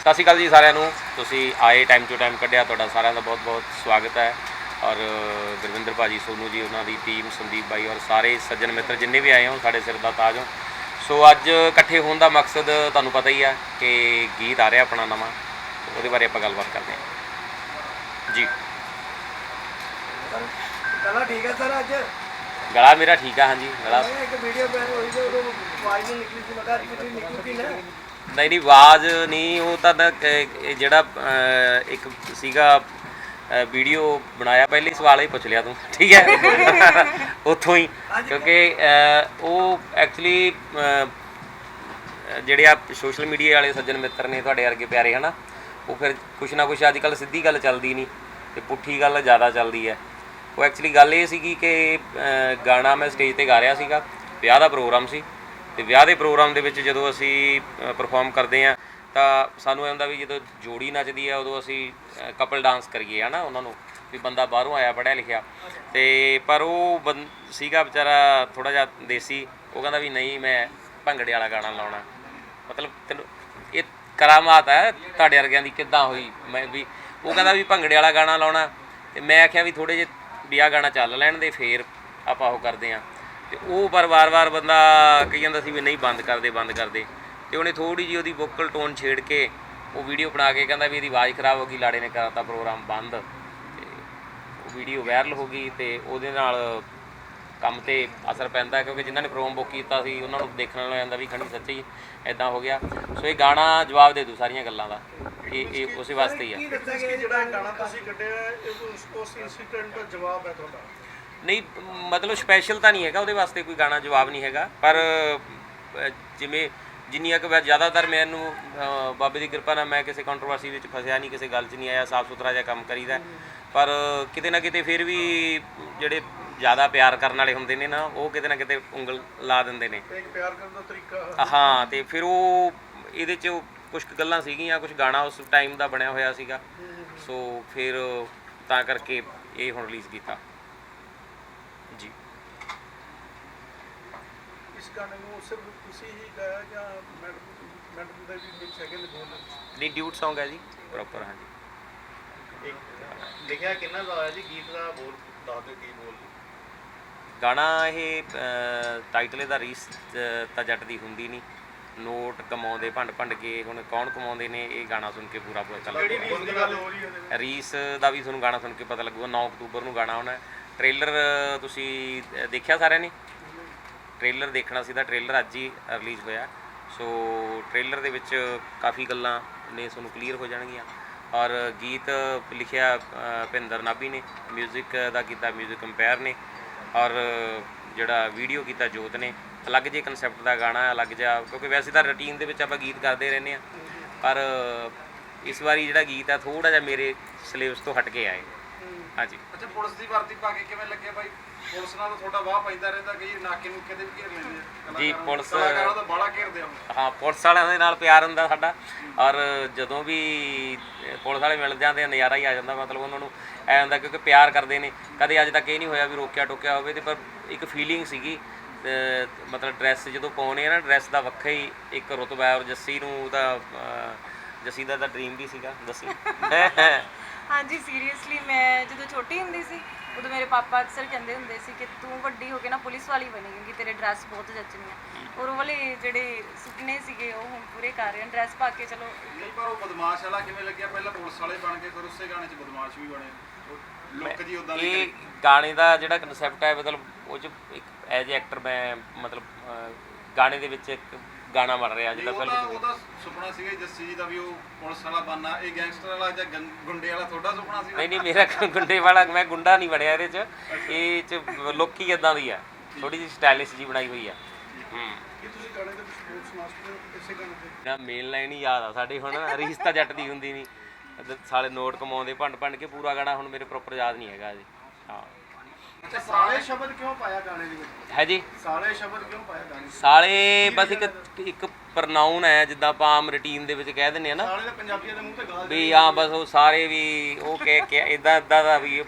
ਸਤਿ ਸ਼੍ਰੀ ਅਕਾਲ ਜੀ ਸਾਰਿਆਂ ਨੂੰ। ਤੁਸੀਂ ਆਏ ਟਾਈਮ ਟੂ ਟਾਈਮ ਕੱਢਿਆ ਤੁਹਾਡਾ ਸਾਰਿਆਂ ਦਾ ਬਹੁਤ-ਬਹੁਤ ਸਵਾਗਤ ਹੈ। ਔਰ ਗੁਰਵਿੰਦਰ ਭਾਜੀ ਸੋਨੂ ਜੀ ਉਹਨਾਂ ਦੀ ਟੀਮ ਸੰਦੀਪ ਬਾਈ ਔਰ ਸਾਰੇ ਸੱਜਣ ਮਿੱਤਰ ਜਿੰਨੇ ਵੀ ਆਏ ਹੋ ਸਾਡੇ ਸਿਰ ਦਾ ਤਾਜ ਹੋ। ਸੋ ਅੱਜ ਇਕੱਠੇ ਹੋਣ ਦਾ ਮਕਸਦ ਤੁਹਾਨੂੰ ਪਤਾ ਹੀ ਹੈ ਕਿ ਗੀਤ ਆ ਰਿਹਾ ਆਪਣਾ ਨਵਾਂ। ਉਹਦੇ ਬਾਰੇ ਆਪਾਂ ਗੱਲਬਾਤ ਕਰਦੇ ਹਾਂ। ਜੀ। ਚਲੋ ਠੀਕ ਹੈ ਸਰ ਅੱਜ? ਗਲਾ ਮੇਰਾ ਠੀਕ ਆ ਹਾਂਜੀ ਗਲਾ ਇੱਕ ਵੀਡੀਓ ਬਣਾ ਹੋਈ ਤੇ ਉਦੋਂ ਆਵਾਜ਼ ਨਹੀਂ ਨਿਕਲੀ ਸੀ ਮੈਂ ਕਿਹਾ ਕਿਤੇ ਨਿਕਲੂਗੀ ਨਾ। ਨਹੀਂ ਨਹੀਂ ਆਵਾਜ਼ ਨਹੀਂ ਉਹ ਤਾਂ ਨਾ ਕ- ਇਹ ਜਿਹੜਾ ਅਹ, ਇੱਕ ਸੀਗਾ ਵੀਡੀਓ ਬਣਾਇਆ ਪਹਿਲੇ ਸਵਾਲ ਹੀ ਪੁੱਛ ਲਿਆ ਤੂੰ ਠੀਕ ਹੈ? ਉੱਥੋਂ ਹੀ ਕਿਉਂਕਿ ਅਹ, ਉਹ ਐਕਚੁਅਲੀ ਜਿਹੜੇ ਆ ਸੋਸ਼ਲ ਮੀਡੀਆ ਵਾਲੇ ਸੱਜਣ ਮਿੱਤਰ ਨੇ ਤੁਹਾਡੇ ਵਰਗੇ ਪਿਆਰੇ ਹਨਾ? ਉਹ ਫਿਰ ਕੁਛ ਨਾ ਕੁਛ ਅੱਜ ਕੱਲ ਸਿੱਧੀ ਗੱਲ ਚੱਲਦੀ ਨਹੀਂ ਤੇ ਪੁੱਠੀ ਗੱਲ ਜ਼ਿਆਦਾ ਚੱਲਦੀ ਹੈ। ਉਹ ਐਕਚੁਅਲੀ ਗੱਲ ਇਹ ਸੀਗੀ ਕਿ ਅਹ, ਗਾਣਾ ਮੈਂ ਸਟੇਜ ਤੇ ਗਾ ਰਿਹਾ ਸੀਗਾ ਵਿਆਹ ਦਾ ਪ੍ਰੋਗਰਾਮ ਸੀ ਤੇ ਵਿਆਹ ਦੇ ਪ੍ਰੋਗਰਾਮ ਦੇ ਵਿੱਚ ਜਦੋਂ ਅਸੀਂ ਪਰਫਾਰਮ ਕਰਦੇ ਆ ਤਾਂ ਸਾਨੂੰ ਇਹ ਹੁੰਦਾ ਵੀ ਜਦੋਂ ਜੋੜੀ ਨੱਚਦੀ ਆ, ਉਦੋਂ ਅਸੀਂ ਕਪਲ ਡਾਂਸ ਕਰੀਏ, ਹਨਾ, ਉਹਨਾਂ ਨੂੰ, ਵੀ ਬੰਦਾ ਬਾਹਰੋਂ ਆਇਆ ਪੜਿਆ ਲਿਖਿਆ। ਤੇ ਪਰ ਉਹ ਬੰ- ਸੀਗਾ ਵਿਚਾਰਾ ਥੋੜਾ ਜਿਹਾ ਦੇਸੀ, ਉਹ ਕਹਿੰਦਾ ਵੀ ਨਹੀਂ, ਮੈਂ ਭੰਗੜੇ ਵਾਲਾ ਗਾਣਾ ਲਾਉਣਾ। ਮਤਲਬ ਤੈਨੂੰ, ਇਹ ਕਰਾਮਾਤ ਹੈ ਤੁਹਾਡੇ ਵਰਗਿਆਂ ਦੀ ਕਿੱਦਾਂ ਹੋਈ? ਮੈਂ ਵੀ, ਉਹ ਕਹਿੰਦਾ ਵੀ ਭੰਗੜੇ ਵਾਲਾ ਗਾਣਾ ਲਾਉਣਾ। ਤੇ ਮੈਂ ਆਖਿਆ ਵੀ ਥੋੜੇ ਜਿਹੇ ਵੀ ਆਹ ਗਾਣਾ ਚੱਲ ਲੈਣ ਦੇ, ਫੇਰ ਆਪਾਂ ਉਹ ਕਰਦੇ ਆ ਤੇ ਉਹ ਪਰ ਵਾਰ-ਵਾਰ ਬੰਦਾ ਕਹੀ ਜਾਂਦਾ ਸੀ ਵੀ ਨਹੀਂ ਬੰਦ ਕਰਦੇ ਬੰਦ ਕਰਦੇ। ਤੇ ਉਹਨੇ ਥੋੜੀ ਜਿਹੀ ਉਹਦੀ ਵੋਕਲ ਟੋਨ ਛੇੜ ਕੇ ਉਹ ਵੀਡੀਓ ਬਣਾ ਕੇ ਕਹਿੰਦਾ ਵੀ ਇਹਦੀ ਆਵਾਜ਼ ਖਰਾਬ ਹੋ ਗਈ, ਲਾੜੇ ਨੇ ਕਰਾਤਾ ਪ੍ਰੋਗਰਾਮ ਬੰਦ। ਤੇ ਉਹ ਵੀਡੀਓ ਵਾਇਰਲ ਹੋ ਗਈ ਤੇ ਉਹਦੇ ਨਾਲ ਕੰਮ ਤੇ ਅਸਰ ਪੈਂਦਾ ਕਿਉਂਕਿ ਜਿਨ੍ਹਾਂ ਨੇ ਪ੍ਰੋਮ ਬੁੱਕ ਕੀਤਾ ਸੀ, ਉਹਨਾਂ ਨੂੰ ਦੇਖਣ ਨੂੰ ਜਾਂਦਾ ਵੀ ਖਣੀ ਸੱਚੀ ਐਦਾਂ ਹੋ ਗਿਆ। ਸੋ ਇਹ ਗਾਣਾ ਜਵਾਬ ਦੇ ਦੂ ਸਾਰੀਆਂ ਗੱਲਾਂ ਦਾ। ਇਹ ਇਹ ਉਸੇ ਵਾਸਤੇ ਹੀ ਆ। ਜਿਹੜਾ ਗਾਣਾ ਤੁਸੀਂ ਕੱਢਿਆ ਉਸ ਉਸ ਇਨਸੀਡੈਂਟ ਦਾ ਜਵਾਬ ਹੈ ਤੁਹਾਡਾ? ਨਹੀਂ ਮਤਲਬ ਸਪੈਸ਼ਲ ਤਾਂ ਨਹੀਂ ਹੈਗਾ ਉਹਦੇ ਵਾਸਤੇ ਕੋਈ ਗਾਣਾ ਜਵਾਬ ਨਹੀਂ ਹੈਗਾ। ਪਰ ਜਿਵੇਂ ਜਿੰਨੀਆਂ ਕੁ ਵਾਰ ਜ਼ਿਆਦਾਤਰ ਮੈਨੂੰ ਬਾਬੇ ਦੀ ਕਿਰਪਾ ਨਾਲ ਮੈਂ ਕਿਸੇ ਕੰਟਰੋਵਰਸੀ ਵਿੱਚ ਫਸਿਆ ਨਹੀਂ ਕਿਸੇ ਗੱਲ 'ਚ ਨਹੀਂ ਆਇਆ ਸਾਫ਼ ਸੁਥਰਾ ਜਿਹਾ ਕੰਮ ਕਰੀਦਾ। ਪਰ ਕਿਤੇ ਨਾ ਕਿਤੇ ਫਿਰ ਵੀ ਜਿਹੜੇ ਜ਼ਿਆਦਾ ਪਿਆਰ ਕਰਨ ਵਾਲੇ ਹੁੰਦੇ ਨੇ ਨਾ ਉਹ ਕਿਤੇ ਨਾ ਕਿਤੇ ਉਂਗਲ ਲਾ ਦਿੰਦੇ ਨੇ। ਇੱਕ ਪਿਆਰ ਕਰਨ ਦਾ ਤਰੀਕਾ। ਹਾਂ ਤੇ ਫਿਰ ਉਹ ਇਹਦੇ 'ਚ ਕੁਝ ਗੱਲਾਂ ਸੀਗੀਆਂ ਕੁਝ ਗਾਣਾ ਉਸ ਟਾਈਮ ਦਾ ਬਣਿਆ ਹੋਇਆ ਸੀਗਾ। ਸੋ ਫਿਰ ਤਾਂ ਕਰਕੇ ਇਹ ਹੁਣ ਰਿਲੀਜ਼ ਕੀਤਾ। ਜੀ। ਇਸ ਗਾਣੇ ਨੂੰ ਸਿਰਫ ਤੁਸੀਂ ਹੀ ਗਾਇਆ ਜਾਂ ਮੈਡਮ ਮੈਡਮ ਦੇ ਵੀ ਵਿੱਚ ਹੈਗੇ ਨੇ ਬੋਲ ਨਹੀਂ ਡਿਊਟ Song ਹੈ ਜੀ ਪ੍ਰੋਪਰ ਹਾਂਜੀ। ਲਿਖਿਆ ਕਿੰਨਾ ਦਾ ਹੋਇਆ ਜੀ? ਗੀਤ ਦਾ ਬੋਲ ਦੱਸ ਦਿਓ ਕੀ ਬੋਲ ਗਾਣਾ ਇਹ ਟਾਈਟਲ ਇਹਦਾ ਰੀਸ ਤਾਂ ਜੱਟ ਦੀ ਹੁੰਦੀ ਨਹੀਂ। ਨੋਟ ਕਮਾਉਂਦੇ ਭੰਡ ਭੰਡ ਕੇ ਹੁਣ ਕੌਣ ਕਮਾਉਂਦੇ ਨੇ ਇਹ ਗਾਣਾ ਸੁਣ ਕੇ ਪੂਰਾ ਪਤਾ ਚੱਲ ਕਿਹੜੀ ਰੀਸ ਦੀ ਗੱਲ ਹੋ ਰਹੀ ਹੈ ਰੀਸ ਦਾ ਵੀ ਤੁਹਾਨੂੰ ਗਾਣਾ ਸੁਣ ਕੇ ਪਤਾ ਲੱਗੂਗਾ 9 ਅਕਤੂਬਰ ਨੂੰ ਗਾਣਾ ਆਉਣਾ ਟ੍ਰੇਲਰ ਤੁਸੀਂ ਅਹ, ਦੇਖਿਆ ਸਾਰਿਆਂ ਨੇ ਟ੍ਰੇਲਰ ਦੇਖਣਾ ਸੀ ਤਾਂ ਟ੍ਰੇਲਰ ਅੱਜ ਹੀ ਰਿਲੀਜ਼ ਹੋਇਆ ਸੋ ਟ੍ਰੇਲਰ ਦੇ ਵਿੱਚ ਕਾਫੀ ਗੱਲਾਂ ਨੇ ਤੁਹਾਨੂੰ ਕਲੀਅਰ ਹੋ ਜਾਣਗੀਆਂ ਔਰ ਗੀਤ ਲਿਖਿਆ ਅਹ, ਭਿੰਦਰ ਨਾਭੀ ਨੇ 뮤직 ਦਾ ਕੀਤਾ 뮤직 ਕੰਪੇਅਰ ਨੇ ਔਰ ਜਿਹੜਾ ਵੀਡੀਓ ਕੀਤਾ ਜੋਤ ਨੇ ਅਲੱਗ ਜਿਹੇ ਕਨਸੈਪਟ ਦਾ ਗਾਣਾ ਹੈ, ਅਲੱਗ ਜਿਹਾ ਕਿਉਂਕਿ ਵੈਸੇ ਤਾਂ ਰੁਟੀਨ ਦੇ ਵਿੱਚ ਆਪਾਂ ਗੀਤ ਕਰਦੇ ਰਹਿੰਦੇ ਆ ਪਰ ਇਸ ਵਾਰੀ ਜਿਹੜਾ ਗੀਤ ਹੈ ਥੋੜਾ ਜਿਹਾ ਮੇਰੇ ਸਿਲੇਬਸ ਤੋਂ ਹਟ ਕੇ ਆਏ ਹਾਂਜੀ। ਅੱਛਾ ਪੁਲਿਸ ਦੀ ਵਰਦੀ ਪਾ ਕੇ ਕਿਵੇਂ ਲੱਗੇ ਬਾਈ? ਪੁਲਿਸ ਨਾਲ ਤੁਹਾਡਾ ਵਾਹ ਪੈਂਦਾ ਰਹਿੰਦਾ ਕਈ ਨਾਕੇ ਨੂੰ ਕਿਤੇ ਵੀ ਘੇਰ ਲੈਂਦੇ ਆ। ਜੀ। ਪੁਲਿਸ- ਕਲਾਕਾਰਾਂ ਦਾ ਬਾਲਾ ਘੇਰਦੇ ਆ ਹਾਂ ਪੁਲਿਸ ਵਾਲਿਆਂ ਦੇ ਨਾਲ ਪਿਆਰ ਹੁੰਦਾ ਸਾਡਾ। ਔਰ ਜਦੋਂ ਵੀ ਪੁਲਿਸ ਵਾਲੇ ਮਿਲ ਜਾਂਦੇ ਆ ਨਜ਼ਾਰਾ ਹੀ ਆ ਜਾਂਦਾ ਮਤਲਬ ਉਹਨਾਂ ਨੂੰ ਐ ਹੁੰਦਾ ਕਿਉਂਕਿ ਪਿਆਰ ਕਰਦੇ ਨੇ। ਕਦੇ ਅੱਜ ਤੱਕ ਇਹ ਨਹੀਂ ਹੋਇਆ ਵੀ ਰੋਕਿਆ ਟੋਕਿਆ ਹੋਵੇ ਤੇ ਪਰ ਇੱਕ ਫੀਲਿੰਗ ਸੀਗੀ ਮਤਲਬ ਡਰੈਸ ਜਦੋਂ ਪਾਉਣੇ ਆ ਨਾ ਡਰੈਸ ਦਾ ਵੱਖਰਾ ਹੀ ਇੱਕ ਰੁਤਬਾ ਔਰ ਜੱਸੀ ਨੂੰ ਉਹਦਾ ਜੱਸੀ ਦਾ ਤਾਂ ਡ੍ਰੀਮ ਵੀ ਸੀਗਾ ਦੱਸੀ। ਹਾਂਜੀ ਸੀਰੀਅਸਲੀ ਮੈਂ ਜਦੋਂ ਛੋਟੀ ਹੁੰਦੀ ਸੀ ਉਦੋਂ ਮੇਰੇ ਪਾਪਾ ਅਕਸਰ ਕਹਿੰਦੇ ਹੁੰਦੇ ਸੀ ਕਿ ਤੂੰ ਵੱਡੀ ਹੋ ਕੇ ਨਾ ਪੁਲਿਸ ਵਾਲੀ ਬਣੀ ਕਿਉਂਕਿ ਤੇਰੇ ਡਰੈਸ ਬਹੁਤ ਜੱਚਣੀ ਆ। ਔਰ ਉਹ ਵਾਲੇ ਜਿਹੜੇ ਸੁਪਨੇ ਸੀਗੇ ਉਹ ਹੁਣ ਪੂਰੇ ਕਰ ਰਹੇ ਹਨ ਡਰੈਸ ਪਾ ਕੇ ਚਲੋ ਨਹੀਂ ਪਰ ਉਹ ਬਦਮਾਸ਼ ਵਾਲਾ ਕਿਵੇਂ ਲੱਗਿਆ? ਪਹਿਲਾਂ ਪੁਲਿਸ ਵਾਲੇ ਬਣ ਕੇ ਫਿਰ ਉਸੇ ਗਾਣੇ 'ਚ ਬਦਮਾਸ਼ ਵੀ ਬਣੇ। ਲੁੱਕ ਜੀ ਉਦਾਂ ਦੀ ਇਹ ਗਾਣੇ ਦਾ ਜਿਹੜਾ ਕਨਸੈਪਟ ਹੈ ਮਤਲਬ ਉਹ ਚ ਇੱਕ ਐਜ ਐਕਟਰ ਮੈਂ ਮਤਲਬ ਗਾਣੇ ਦੇ ਵਿੱਚ ਇੱਕ ਗਾਣਾ ਬਣ ਰਿਹਾ ਜਿਹੜਾ ਉਹਦਾ ਫਿਲਮ ਉਹਦਾ ਸੁਪਨਾ ਸੀਗਾ ਜੱਸੀ ਜੀ ਦਾ ਵੀ ਉਹ ਪੁਲਿਸ ਵਾਲਾ ਬਣਨਾ ਇਹ ਗੈਂਗਸਟਰ ਵਾਲਾ ਜਾਂ ਗੰ- ਗੁੰਡੇ ਵਾਲਾ ਤੁਹਾਡਾ ਸੁਪਨਾ ਸੀ ਨਹੀਂ ਨਹੀਂ ਮੇਰਾ ਗੁੰਡੇ ਵਾਲਾ ਮੈਂ ਗੁੰਡਾ ਨਹੀਂ ਬਣਿਆ ਇਹਦੇ ਚ। ਇਹ ਚ ਲੋਕੀ ਇਦਾਂ ਦੀ ਆ। ਥੋੜੀ ਜਿਹੀ ਸਟਾਈਲਿਸ਼ ਜੀ ਬਣਾਈ ਹੋਈ ਆ। ਹੂੰ। ਕੀ ਤੁਸੀਂ ਗਾਣੇ ਦੇ ਵਿੱਚ ਬੋਲ ਸੁਣਾ ਸਕਦੇ ਹੋ? ਇਸੇ ਗਾਣੇ ਨਾ ਮੇਨ ਲਾਈਨ ਹੀ ਯਾਦ ਆ ਸਾਡੇ ਹੁਣ। ਰੀਸ ਤਾਂ ਜੱਟ ਦੀ ਹੁੰਦੀ ਨਹੀਂ। ਸਾਲੇ ਨੋਟ ਕਮਾਉਂਦੇ ਭੰਡ ਭੰਡ ਕੇ ਪੂਰਾ ਗਾਣਾ ਹੁਣ ਮੇਰੇ ਪ੍ਰੋਪਰ ਯਾਦ ਨਹੀਂ ਹੈਗਾ ਜੀ ਹਾਂ। ਅੱਛਾ ਸਾਲੇ ਸ਼ਬਦ ਕਿਉਂ ਪਾਇਆ ਗਾਣੇ ਦੇ ਵਿੱਚ? ਹੈ ਜੀ। ਸਾਲੇ ਸ਼ਬਦ ਕਿਉਂ ਪਾਇਆ ਗਾਣੇ? ਸਾਲੇ ਬਸ ਇੱਕ ਇੱਕ ਪ੍ਰਨਾਉਨ ਹੈ ਜਿੱਦਾਂ ਆਪਾਂ ਆਮ ਰੁਟੀਨ ਦੇ ਵਿੱਚ ਕਹਿ ਦਿੰਦੇ ਆ ਨਾ। ਸਾਲੇ ਦੇ ਪੰਜਾਬੀਆਂ ਦੇ ਮੂੰਹ ਤੇ ਗਾਲ ਵੀ ਆ ਬਸ ਉਹ ਸਾਰੇ ਵੀ ਉਹ ਕਹਿ ਕੇ ਇਦਾਂ ਇਦਾਂ ਦਾ ਵੀ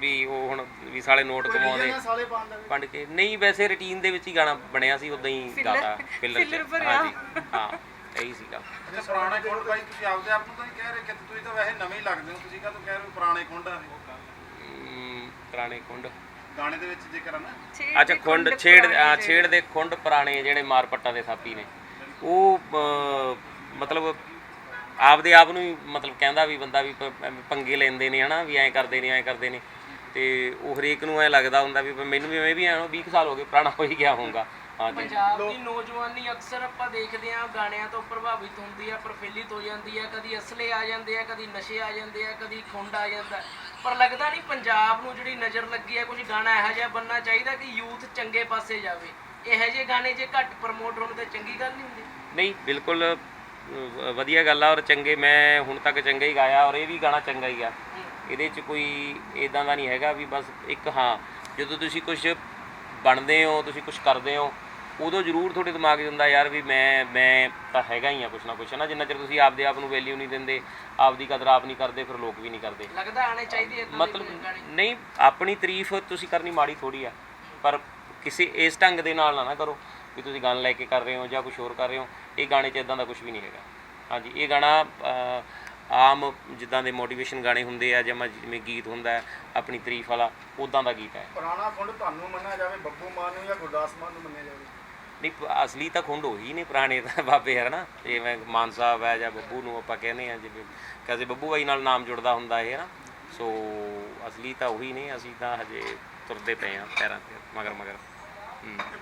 ਵੀ ਉਹ ਹੁਣ ਵੀ ਸਾਲੇ ਨੋਟ ਕਮਾਉਂਦੇ। ਸਾਲੇ ਪਾਉਂਦਾ ਪੰਡ ਕੇ ਨਹੀਂ ਵੈਸੇ ਰੁਟੀਨ ਦੇ ਵਿੱਚ ਹੀ ਗਾਣਾ ਬਣਿਆ ਸੀ ਉਦਾਂ ਹੀ ਗਾਤਾ ਫਿਲਰ ਭਰਿਆ। ਹਾਂਜੀ ਹਾਂ ਇਹੀ ਸੀਗਾ। ਅੱਛਾ ਪੁਰਾਣੇ ਖੁੰਡ ਬਾਈ ਤੁਸੀਂ ਆਪਦੇ ਆਪ ਨੂੰ ਤਾਂ ਨਹੀਂ ਕਹਿ ਰਹੇ ਕਿ ਤੁਸੀਂ ਤਾਂ ਵੈਸੇ ਨਵੇਂ ਹੀ ਲੱਗਦੇ ਹੋ ਤੁਸੀਂ ਕਾਹਤੋਂ ਕਹਿ ਰਹੇ ਹੋ ਪੁਰਾਣੇ ਖੁੰਡ ਆ ਇਹ? ਪੁਰਾਣੇ ਖੁੰਡ। ਗਾਣੇ ਦੇ ਵਿੱਚ ਜ਼ਿਕਰ ਆ ਨਾ ਛੇੜ ਅੱਛਾ ਦੇ ਖੁੰਡ ਛੇੜ ਪੁਰਾਣੇ ਆ, ਜਿਹੜੇ- ਛੇੜ ਦੇ ਖੁੰਡ ਪੁਰਾਣੇ ਜਿਹੜੇ ਮਾਰਪੱਟਾਂ ਦੇ ਥਾਪੀ ਨੇ। ਉਹ ਅ, ਮਤਲਬ ਆਪਦੇ ਆਪ ਨੂੰ ਹੀ ਮਤਲਬ ਕਹਿੰਦਾ ਵੀ ਬੰਦਾ ਵੀ ਪ- ਐਵੇਂ ਪੰਗੇ ਲੈਂਦੇ ਨੇ ਹਨਾ ਵੀ ਐਂ ਕਰਦੇ ਨੇ ਐਂ ਕਰਦੇ ਨੇ। ਤੇ ਉਹ ਹਰੇਕ ਨੂੰ ਐ ਲੱਗਦਾ ਹੁੰਦਾ ਵੀ ਮੈਨੂੰ ਵੀ ਐਵੇਂ ਵੀ ਐਂ 20 ਕੁ ਸਾਲ ਹੋ ਗਏ ਪੁਰਾਣਾ ਹੋ ਹੀ ਗਿਆ ਹੋਊਗਾ। ਹਾਂਜੀ। ਪੰਜਾਬ ਦੀ ਨੌਜਵਾਨੀ ਅਕਸਰ ਆਪਾਂ ਦੇਖਦੇ ਹਾਂ ਗਾਣਿਆਂ ਤੋਂ ਪ੍ਰਭਾਵਿਤ ਹੁੰਦੀ ਆ ਪ੍ਰਫੁੱਲਿਤ ਹੋ ਜਾਂਦੀ ਆ ਕਦੀ ਅਸਲੇ ਆ ਜਾਂਦੇ ਆ ਕਦੀ ਨਸ਼ੇ ਆ ਜਾਂਦੇ ਆ ਕਦੀ ਖੁੰਡ ਆ ਜਾਂਦਾ। ਪਰ ਲੱਗਦਾ ਨਹੀਂ ਪੰਜਾਬ ਨੂੰ ਜਿਹੜੀ ਨਜ਼ਰ ਲੱਗੀ ਆ ਕੁਝ ਗਾਣਾ ਇਹੋ ਜਿਹਾ ਬੰਨਣਾ ਚਾਹੀਦਾ ਕਿ ਯੂਥ ਚੰਗੇ ਪਾਸੇ ਜਾਵੇ। ਇਹੋ ਜਿਹੇ ਗਾਣੇ ਜੇ ਘੱਟ ਪ੍ਰਮੋਟ ਹੋਣ ਤੇ ਚੰਗੀ ਗੱਲ ਨਹੀਂ ਹੁੰਦੀ। ਨਹੀਂ ਬਿਲਕੁਲ ਵਧੀਆ ਗੱਲ ਆ ਔਰ ਚੰਗੇ ਮੈਂ ਹੁਣ ਤੱਕ ਚੰਗਾ ਹੀ ਗਾਇਆ ਔਰ ਇਹ ਵੀ ਗਾਣਾ ਚੰਗਾ ਹੀ ਆ। ਇਹਦੇ 'ਚ ਕੋਈ ਇਦਾਂ ਦਾ ਨਹੀਂ ਹੈਗਾ ਵੀ ਬਸ ਇੱਕ ਹਾਂ ਜਦੋਂ ਤੁਸੀਂ ਕੁਝ ਬਣਦੇ ਹੋ ਤੁਸੀਂ ਕੁਝ ਕਰਦੇ ਹੋ ਉਦੋਂ ਜ਼ਰੂਰ ਤੁਹਾਡੇ ਦਿਮਾਗ 'ਚ ਹੁੰਦਾ ਯਾਰ ਵੀ ਮੈਂ ਮੈਂ ਤਾਂ ਹੈਗਾ ਹੀ ਆ ਕੁਛ ਨਾ ਕੁਛ ਨਾ ਜਿੰਨਾ ਚਿਰ ਤੁਸੀਂ ਆਪਦੇ ਆਪ ਨੂੰ ਵੈਲਿਊ ਨਹੀਂ ਦਿੰਦੇ ਆਪਦੀ ਕਦਰ ਆਪ ਨਹੀਂ ਕਰਦੇ ਫਿਰ ਲੋਕ ਵੀ ਨਹੀਂ ਕਰਦੇ। ਲੱਗਦਾ ਆਣੇ ਚਾਹੀਦੇ ਇਦਾਂ ਦੇ ਮਤਲਬ ਨਹੀਂ। ਆਪਣੀ ਤਾਰੀਫ ਤੁਸੀਂ ਕਰਨੀ ਮਾੜੀ ਥੋੜੀ ਆ ਪਰ ਕਿਸੇ ਇਸ ਢੰਗ ਦੇ ਨਾਲ ਨਾ ਨਾ ਕਰੋ ਵੀ ਤੁਸੀਂ ਗਾਣਾ ਲੈ ਕੇ ਕਰ ਰਹੇ ਹੋ ਜਾਂ ਕੁਝ ਹੋਰ ਕਰ ਰਹੇ ਹੋ ਇਹ ਗਾਣੇ 'ਚ ਇਦਾਂ ਦਾ ਕੁਝ ਵੀ ਨਹੀਂ ਹੈਗਾ। ਹਾਂਜੀ ਇਹ ਗਾਣਾ ਆਮ ਜਿੱਦਾਂ ਦੇ ਮੋਟੀਵੇਸ਼ਨ ਗਾਣੇ ਹੁੰਦੇ ਆ ਜਾਂ ਮੈਂ ਜਿਵੇਂ ਗੀਤ ਹੁੰਦਾ ਹੈ, ਆਪਣੀ ਤਾਰੀਫ ਵਾਲਾ ਉਦਾਂ ਦਾ ਗੀਤ ਹੈ। ਪੁਰਾਣਾ ਖੁੰਡ ਤੁਹਾਨੂੰ ਮੰਨਿਆ ਜਾਵੇ ਬੱਬੂ ਮਾਨ ਨੂੰ ਜਾਂ ਗੁਰਦਾਸ ਮਾਨ ਨੂੰ ਮੰਨਿਆ ਜਾਵੇ। ਨਹੀਂ ਅਸਲੀ ਤਾਂ ਖੁੰਡ ਉਹੀ ਨੇ ਪੁਰਾਣੇ ਤਾਂ ਬਾਬੇ ਹੈ ਨਾ ਜਿਵੇਂ ਮਾਨ ਸਾਹਿਬ ਹੈ ਜਾਂ ਬੱਬੂ ਨੂੰ ਆਪਾਂ ਕਹਿੰਦੇ ਆ ਜਿਵੇਂ ਕਦੇ ਬੱਬੂ ਬਾਈ ਨਾਲ ਨਾਮ ਜੁੜਦਾ ਹੁੰਦਾ ਇਹ ਨਾ ਸੋ ਅਸਲੀ ਤਾਂ ਉਹੀ ਨੇ, ਅਸੀਂ ਤਾਂ ਹਜੇ ਤੁਰਦੇ ਪਏ ਆ ਪੈਰਾਂ ਤੇ, ਮਗਰ ਮਗਰ।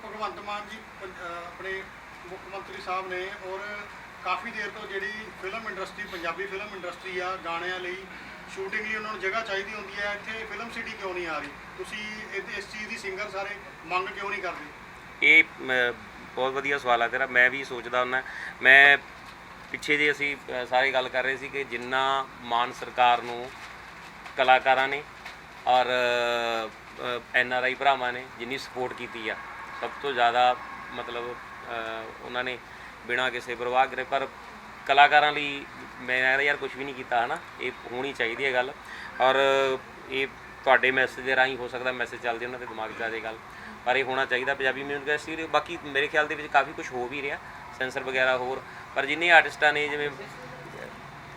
ਭਗਵੰਤ ਮਾਨ ਜੀ, ਪੰ- ਆਪਣੇ ਮੁੱਖ ਮੰਤਰੀ ਸਾਹਿਬ ਨੇ ਔਰ ਕਾਫੀ ਦੇਰ ਤੋਂ ਜਿਹੜੀ film industry, Punjabi film industry ਆ, ਗਾਣਿਆਂ ਲਈ ਸ਼ੂਟਿੰਗ ਲਈ ਉਹਨਾਂ ਨੂੰ ਜਗ੍ਹਾ ਚਾਹੀਦੀ ਹੁੰਦੀ ਹੈ। ਇੱਥੇ ਫਿਲਮ ਸਿਟੀ ਕਿਉਂ ਨਹੀਂ ਆ ਰਹੀ? ਤੁਸੀਂ ਇਹਦੇ- ਇਸ ਚੀਜ਼ ਦੀ ਸਿੰਗਰ ਸਾਰੇ ਮੰਗ ਕਿਉਂ ਨਹੀਂ ਕਰਦੇ? ਇਹ ਮ, ਬਹੁਤ ਵਧੀਆ ਸਵਾਲ ਆ ਤੇਰਾ ਮੈਂ ਵੀ ਸੋਚਦਾ ਹੁੰਦਾ। ਮੈਂ ਪਿੱਛੇ ਜੇ ਅਸੀਂ ਸਾਰੇ ਗੱਲ ਕਰ ਰਹੇ ਸੀ ਕਿ ਜਿੰਨਾ ਮਾਨ ਸਰਕਾਰ ਨੂੰ ਕਲਾਕਾਰਾਂ ਨੇ ਔਰ ਐਨ ਆਰ ਆਈ ਭਰਾਵਾਂ ਨੇ ਜਿੰਨੀ ਸਪੋਰਟ ਕੀਤੀ ਆ ਸਭ ਤੋਂ ਜ਼ਿਆਦਾ ਮਤਲਬ ਉਹਨਾਂ ਨੇ ਬਿਨਾਂ ਕਿਸੇ ਪਰਵਾਹ ਕਰੇ। ਪਰ ਕਲਾਕਾਰਾਂ ਲਈ ਮੈਂ ਕਹਿੰਦਾ ਯਾਰ ਕੁਝ ਵੀ ਨਹੀਂ ਕੀਤਾ ਹਨਾ? ਇਹ ਹੋਣੀ ਚਾਹੀਦੀ ਹੈ ਗੱਲ। ਔਰ ਇਹ ਤੁਹਾਡੇ ਮੈਸੇਜ ਦੇ ਰਾਹੀਂ ਹੋ ਸਕਦਾ ਮੈਸੇਜ ਚੱਲਦੇ ਉਹਨਾਂ ਦੇ ਦਿਮਾਗ 'ਚ ਆ ਜਾਏ ਗੱਲ। ਪਰ ਇਹ ਹੋਣਾ ਚਾਹੀਦਾ ਪੰਜਾਬੀ ਮਿਊਜ਼ਿਕ ਇੰਡਸਟਰੀ ਬਾਕੀ ਮੇਰੇ ਖਿਆਲ ਦੇ ਵਿੱਚ ਕਾਫੀ ਕੁਝ ਹੋ ਵੀ ਰਿਹਾ ਸੈਂਸਰ ਵਗੈਰਾ ਹੋਰ। ਪਰ ਜਿੰਨੇ ਆਰਟਿਸਟਾਂ ਨੇ ਜਿਵੇਂ